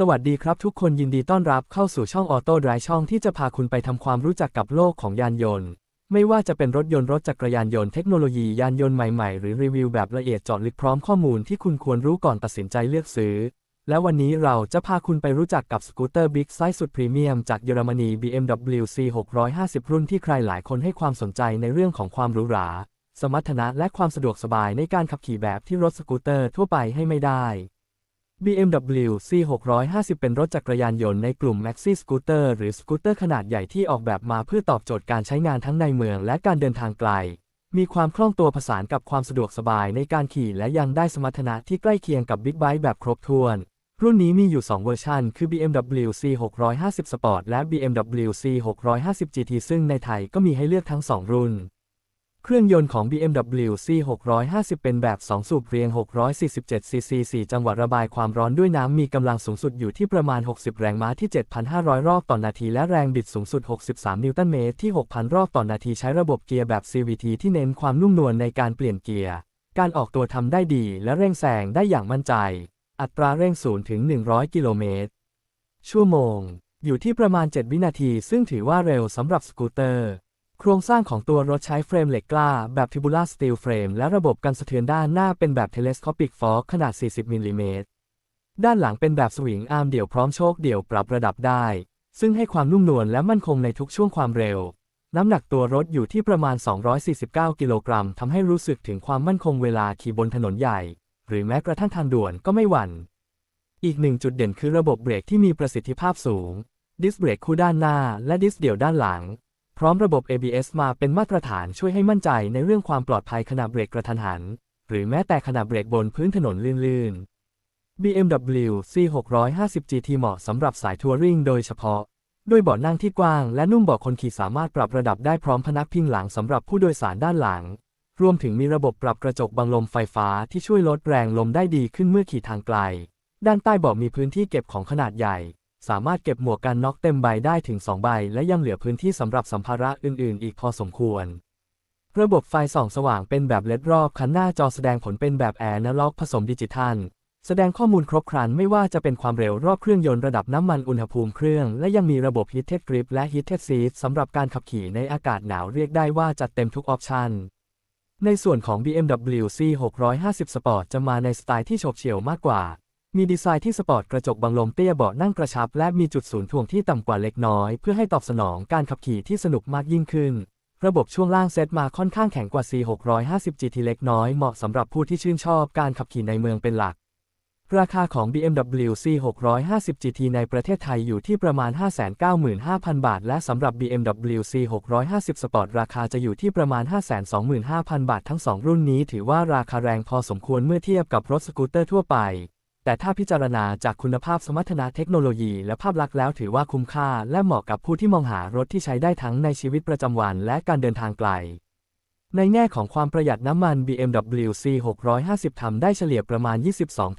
สวัสดีครับทุกคนยินดีต้อนรับเข้าสู่ช่องออโต้ไดรช่องที่จะพาคุณไปทำความรู้จักกับโลกของยานยนต์ ไม่ว่าจะเป็นรถยนต์รถจักรยานยนต์เทคโนโลยียานยนต์ใหม่ๆ หรือรีวิวแบบละเอียดเจาะลึกพร้อมข้อมูลที่คุณควรรู้ก่อนตัดสินใจเลือกซื้อ และวันนี้เราจะพาคุณไปรู้จักกับสกูตเตอร์บิ๊กไซส์สุดพรีเมียมจากเยอรมนี BMW C650 รุ่นที่ใครหลายคนให้ความสนใจในเรื่องของความหรูหรา สมรรถนะและความสะดวกสบายในการขับขี่แบบที่รถสกูตเตอร์ทั่วไปให้ไม่ได้ BMW C650 เป็นรถจักรยานยนต์ในกลุ่ม Maxi Scooter หรือสกูตเตอร์ขนาดใหญ่ที่ออกแบบมาเพื่อตอบโจทย์การใช้งานทั้งในเมืองและการเดินทางไกล มีความคล่องตัวผสานกับความสะดวกสบายในการขี่และยังได้สมรรถนะที่ใกล้เคียงกับ Big Bike แบบครบถ้วน รุ่นนี้มีอยู่ 2 เวอร์ชันคือ BMW C650 Sport และ BMW C650 GT ซึ่งในไทยก็มีให้เลือกทั้ง 2 รุ่น เครื่องยนต์ของ BMW C650 เป็นแบบ 2 สูบเรียง 647ซีซี4จังหวะระบายความร้อนด้วยน้ำมีกำลังสูงสุดอยู่ที่ประมาณ 60 แรงม้าที่ 7,500 รอบต่อนาที และแรงบิดสูงสุด 63 นิวตันเมตรที่ 6,000 รอบต่อนาทีใช้ระบบเกียร์แบบ CVT ที่เน้นความนุ่มนวลในการเปลี่ยนเกียร์ การออกตัวทำได้ดีและเร่งแซงได้อย่างมั่นใจ อัตราเร่ง0ถึง 100 กิโลเมตร ชั่วโมง อยู่ที่ประมาณ 7 วินาที ซึ่งถือว่าเร็วสำหรับสกูตเตอร์ โครงสร้างของตัวรถใช้เฟรมเหล็กกล้า แบบ Tubular Steel Frame และระบบกันสะเทือนด้านหน้าเป็นแบบ Telescopic Fork ขนาด 40 มิลลิเมตร ด้านหลังเป็นแบบสวิงอาร์มเดี่ยวพร้อมโชคเดี่ยวปรับระดับได้ ซึ่งให้ความนุ่มนวลและมั่นคงในทุกช่วงความเร็ว น้ำหนักตัวรถอยู่ที่ประมาณ 249 กิโลกรัมทำให้รู้สึกถึงความมั่นคงเวลาขี่บนถนนใหญ่ หรือแม้กระทั่งทางด่วนก็ไม่หวั่น อีกหนึ่งจุดเด่นคือระบบเบรกที่มีประสิทธิภาพสูง ดิสเบรกคู่ด้านหน้าและดิสเดี่ยวด้านหลัง พร้อมระบบ ABS มาเป็นมาตรฐานช่วยให้มั่นใจในเรื่องความปลอดภัยขณะเบรกกระทันหัน หรือแม้แต่ขณะเบรกบนพื้นถนนลื่นๆ BMW C650 GT เหมาะสำหรับสายทัวริงโดยเฉพาะ ด้วยเบาะนั่งที่กว้างและนุ่มเบาะคนขี่สามารถปรับระดับได้พร้อมพนักพิงหลังสำหรับผู้โดยสารด้านหลัง รวมถึงมีระบบปรับกระจกบังลมไฟฟ้าที่ช่วยลดแรงลมได้ดีขึ้นเมื่อขี่ทางไกล ด้านใต้เบาะมีพื้นที่เก็บของขนาดใหญ่ สามารถเก็บหมวกกันน็อกเต็มใบได้ถึง 2 ใบ และยังเหลือพื้นที่สำหรับสัมภาระอื่นๆ อีกพอสมควร ระบบไฟส่องสว่างเป็นแบบเลดรอบคันหน้าจอแสดงผลเป็นแบบแอร์นาล็อกผสมดิจิทัล แสดงข้อมูลครบครันไม่ว่าจะเป็นความเร็วรอบเครื่องยนต์ระดับน้ำมันอุณหภูมิเครื่อง และยังมีระบบ Heated Grip และ Heated Seat สำหรับการขับขี่ในอากาศหนาวเรียกได้ว่าจัดเต็มทุกออปชันในส่วนของ BMW C650 Sport จะมาในสไตล์ที่โฉบเฉี่ยวมากกว่า มีดีไซน์ที่สปอร์ตกระจกบังลมเตี้ยเบาะนั่งกระชับ และมีจุดศูนย์ถ่วงที่ต่ำกว่าเล็กน้อย เพื่อให้ตอบสนองการขับขี่ที่สนุกมากยิ่งขึ้น ระบบช่วงล่างเซตมาค่อนข้างแข็งกว่า C650 GT เล็กน้อยเหมาะสำหรับผู้ที่ชื่นชอบการขับขี่ในเมืองเป็นหลัก ราคาของ BMW C650 GT ในประเทศไทยอยู่ที่ประมาณ 595,000 บาท และสำหรับ BMW C650 Sport ราคาจะอยู่ที่ประมาณ 525,000 บาททั้ง 2 รุ่นนี้ ถือว่าราคาแรงพอสมควรเมื่อเทียบกับรถสกูตเตอร์ทั่วไป แต่ถ้าพิจารณาจากคุณภาพสมรรถนะเทคโนโลยีและภาพลักษณ์แล้วถือว่าคุ้มค่าและเหมาะกับผู้ที่มองหารถที่ใช้ได้ทั้งในชีวิตประจำวันและการเดินทางไกล ในแง่ของความประหยัดน้ำมัน BMW C650 ทำได้เฉลี่ยประมาณ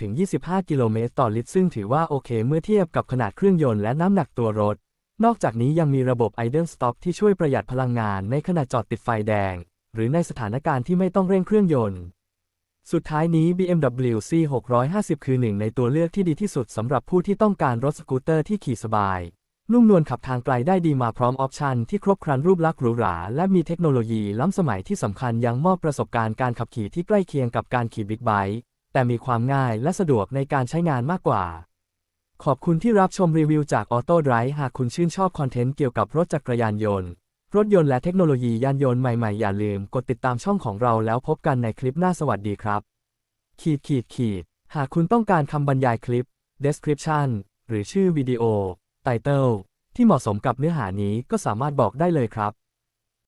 22-25 กิโลเมตรต่อลิตร ซึ่งถือว่าโอเคเมื่อเทียบกับขนาดเครื่องยนต์และน้ำหนักตัวรถ นอกจากนี้ยังมีระบบ Idle Stop ที่ช่วยประหยัดพลังงานในขณะจอดติดไฟแดง หรือในสถานการณ์ที่ไม่ต้องเร่งเครื่องยนต์ สุดท้ายนี้ BMW C650 คือหนึ่งในตัวเลือกที่ดีที่สุดสำหรับผู้ที่ต้องการรถสกูตเตอร์ที่ขี่สบาย นุ่มนวลขับทางไกลได้ดีมาพร้อมออปชันที่ครบครันรูปลักษณ์หรูหรา และมีเทคโนโลยีล้ำสมัยที่สำคัญยังมอบประสบการณ์การขับขี่ที่ใกล้เคียงกับการขี่บิ๊กไบค์แต่มีความง่ายและสะดวกในการใช้งานมากกว่า ขอบคุณที่รับชมรีวิวจาก Auto Drive หากคุณชื่นชอบคอนเทนต์เกี่ยวกับรถจักรยานยนต์ รถยนต์และเทคโนโลยียานยนต์ใหม่ๆ อย่าลืมกดติดตามช่องของเราแล้วพบกันในคลิปหน้าสวัสดีครับ ขีดขีดขีด หากคุณต้องการคำบรรยายคลิป description หรือชื่อวิดีโอ title ที่เหมาะสมกับเนื้อหานี้ก็สามารถบอกได้เลยครับ